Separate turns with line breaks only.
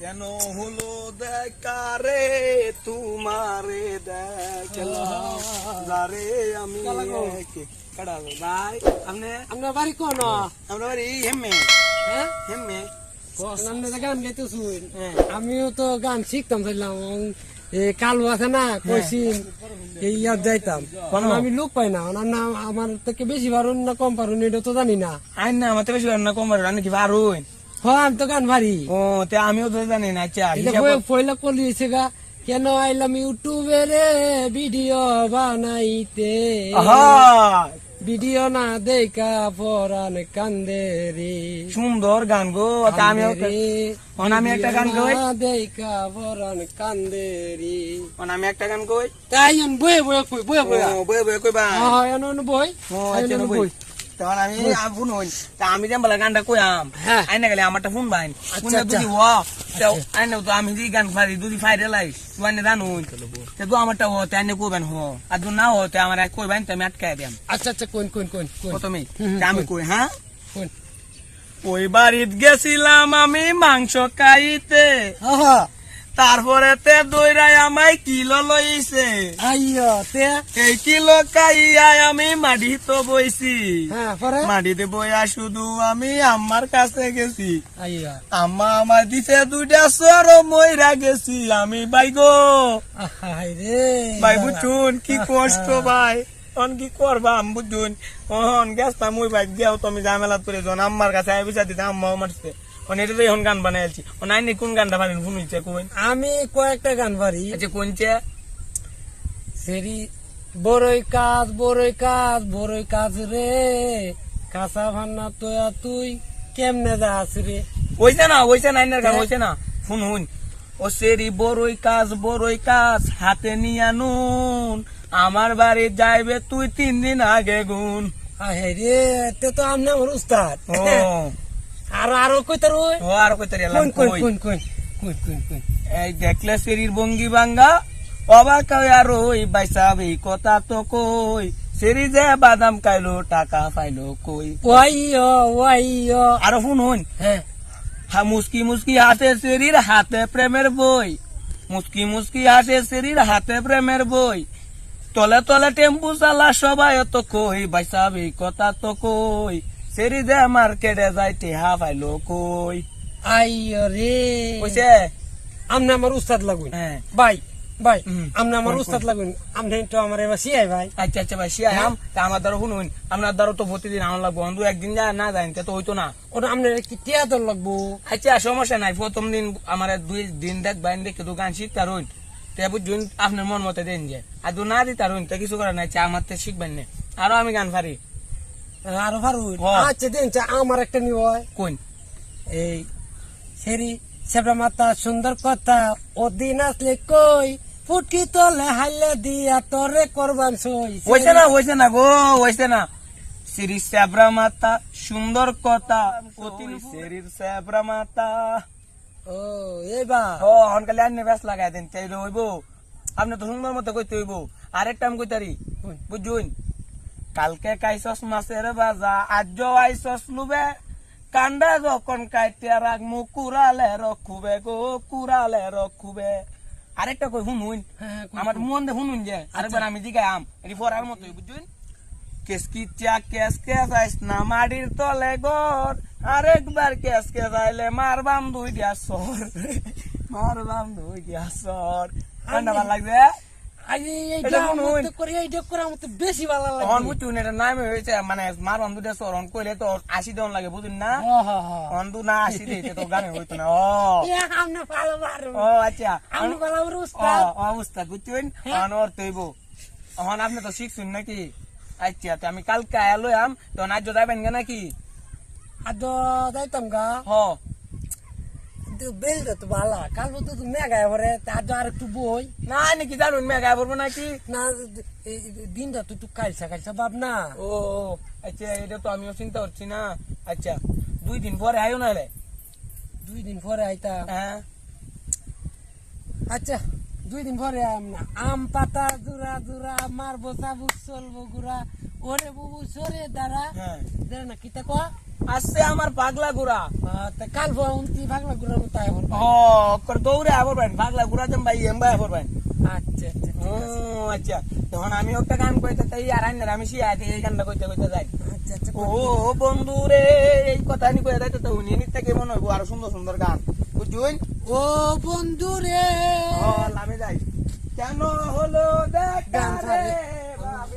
কেন হলো দেখা রে? তোমারে দেখলাম। যারে আমি
কালাগো।
ভাই আপনি
আমরা বাড়ি কোন?
আমরা বাড়ি হেমে।
হ্যাঁ?
হেমে।
গান গাইতে শুন
হ্যাঁ।
আমিও তো গান শিখতাম চাইলাম এই কালু আছে না কইসিন এই ইয়ার যাইতাম।
কোন?
আমি লোক পাই না। ওনার নাম আমার থেকে বেশি পারুন না কম পারুন এটা তো জানি না।
আইন না আমার তো বেশি না কম রান্না কি পারুন
হ্যাঁ আমি তো গান ভারি
ও তে আমিও তো জানি না আচ্ছা
এটা
হিসাব
বই- গা কেন আইলাম ইউটিউবে রে ভিডিও বানাইতে? ভিডিও না দেখা পরান কান্দে রে।
সুন্দর গান গো এখন আমি একটা গান
না দেখা পরান কান্দে রে।
আমি একটা গান কই
তাই বয়ে বয়ে কই বয়ে বয়ে।
বয়ে বয়ে
হ্যাঁ এন
আচ্ছা বই।
বই।
তখন আমি ফোন হইন তা আমি যেন বলে গানটা কইয়াম
হ্যাঁ।
আইনা গেলে আমারটা ফোন বাইন। ফোন
আচ্ছা,
যদি হ তো আইনা তো আমি যদি গান ফারি যদি ফাইরে লাই তুই জানুন তে তো আমারটা হ তে আইনে কইবেন হ। আর যদি না হ তে আমার কইবেন তো আমি আটকাই দিয়াম।
আচ্ছা আচ্ছা কোন কোন কোন কোন
প্রথমে
হুম, হুম,
তে আমি
কই।
হ্যাঁ? ওই বাড়িত গেছিলাম আমি মাংস খাইতে। তারপরে তে দইরাই আমায় কিলো লইছে।
আইয়ো তে।
এই কিলো খাইয়াই আমি মাটিতে বইছি।
হ্যাঁ
মাটিতে বইয়া শুধু আমি আমার কাছে গেছি। আম্মা আমার দিছে দুইটা সর মইরা গেছি আমি ভাই গো ভাই বুঝুন কি কষ্ট ভাই। অন কি করবা আম বুঝুন। অন গেছতা মুই ভাই দিয়াও তুমি ঝামেলা করে জন আম্মার কাছে আই বিচার দিতে আম্মাও মারছে। এখন গান বানাইছি ও নাইনি কোন গানটা পারেন শুনিছে কোন
আমি কয়েকটা গান পারি
আচ্ছা
সেরি বড়ই কাজ বড়ই কাজ বড়ই কাজ রে। কাঁচা ভান্না তোয়া তুই কেমনে যাস রে?
ওইছে না ওইছে না গান ওইছে না। শুন শুন ও সেরি বড়ই কাজ বড়ই কাজ হাতে নিয়া নুন। আমার বাড়ি যাইবে তুই তিন দিন আগে গুন
রে তে তো আমনে আমার উস্তাদ। আর আরও কই তার ওই।
ও আর এলাম কই?
কোন কোন কোন কোন কোন
এই দেখলে ভঙ্গি ভাঙ্গা অবাক আর ওই বাইসাব এই কথা তো কই। সেরি যে বাদাম খাইলো টাকা পাইলো কই?
ওয়াইয়ো ওয়াইয়ো।
আর শুন শুন
হ্যাঁ।
হা মুসকি মুসকি হাতে সেরির হাতে প্রেমের বই। মুসকি মুসকি হাতে সেরির হাতে প্রেমের বই। তলে তলে টেম্পু চালা সবাই তো কই বাইসাব এই কথা তো কই। সেরি যে মার্কেটে যাই টেহা পাইলো কই
আইয়ো রে
কইছে
আমনে আমার উস্তাদ লাগুন
হ্যাঁ
ভাই। আমনে আমার উস্তাদ? লাগুন আমনে তো আমার এবার সিয়াই ভাই
আচ্ছা আচ্ছা ভাই শিয়া আম তা আমার দ্বারা শুনুন আপনার দ্বারা তো প্রতিদিন আমার লাগবো বন্ধু একদিন যা না যাই তো হইতো না
ওটা আমনে কি টিয়া দল লাগবো
আচ্ছা সমস্যা নাই প্রথম দিন আমার দুই দিন দেখ বাইন দেখে দোকান শিখতে রইন তে বুঝুন আপনার মন মতো দেন যে আর দু না দিতে রইন তো কিছু করার নাই চা আমার তো শিখবেন না আরও আমি গান পারি আরও।
আচ্ছা দিন আমার একটা নিব।
কোন?
এই সেরি সেবরা মাতা সুন্দর কথা ও দিন আসলে কই? ফুটকি তলে হাইলে দিয়া তোরে করবান সই।
না গো না। সিরিজ স্যাবরা মাতা সুন্দর কথা স্যাবরা মাতা।
ও এবার
লাগাই দেন চাইলে হইব। আপনি তো সুন্দর মতো কইতে হইব। আরেকটা আমি কইতারি। বুঝুন? কালকে কাইছস মাছের বাজা আজ আইসস লুবে কান্দা যখন কাইতে রাখমু কুড়ালে রখুবে গো কুড়ালে রখুবে আরেকটা কই শুনুন।
হ্যাঁ,
আমার। মন দে শুনুন যে আরেকবার আমি দিকে আম। এটি পড়ার মতোই বুঝুন কেসকি চা কেস কেস আইস না মাটির তলে গর আরেকবার কেস কেস আইলে মারবাম দুই দিয়া সর। মারবাম দুই দিয়া সর। ঠান্ডা ভালো লাগছে?
বেশি ভালো লাগে।
নামে হয়েছে মানে কইলে তো আশি দেওয়ান লাগে বুঝুন না?
ও হো হো।
অন্ধু না আসি দিতে তো গানে হইতো না ও
আমনে ভালো পারো
ও আচ্ছা।
আমনে ভালো আমার
ও
উস্তাদ।
অবস্থা বুঝছেন? অনর তৈব এখন আপনি তো শিখছুন নাকি? আচ্ছা তো আমি কালকে আয়ালো আম তো নাচ যাবেন নাকি?
আজ যাইতাম গা।
হ
বেল তো ভালো কাল তো তুমি মেঘায় ভরে তার আর একটু বই।
না নাকি জানুন মেয়ে গায়ে নাকি?
না দিনটা তো একটু কালসা কালসা ভাব না।
ও আচ্ছা এটা তো আমিও চিন্তা করছি না। আচ্ছা দুই দিন পরে আয়ো নাহলে।
দুই দিন পরে আইতা
হ্যাঁ।
আচ্ছা দুই দিন পরে আম না আম পাতা জুরা জুরা মারবো চাবুক চলবো গুড়া। ওরে বুবু সরে দাঁড়া।
হ্যাঁ।
দেখ না কিতা কয়া?
আসছে আমার পাগলা গুড়া।
কাল উনতি ভাগলা গুড়ার মতো আয়
ও কর দৌড়ে আবার পাইন পাগলা গুড়া দেন ভাই এম ভাই আবার পাইন
আচ্ছা আচ্ছা
ও আচ্ছা তখন আমি একটা গান কইতে তাই আর আইনার আমি শিয়া এই গানটা কইতে কইতে যাই।
আচ্ছা আচ্ছা
ও বন্ধু রে এই কথা নি কইতে যাইতে তো উনি নিতে কেমন হইব আর সুন্দর সুন্দর গান। বুঝুন?
ও বন্ধু রে।
ও লামে যাই। কেন হলো দেখা রে। ভাবি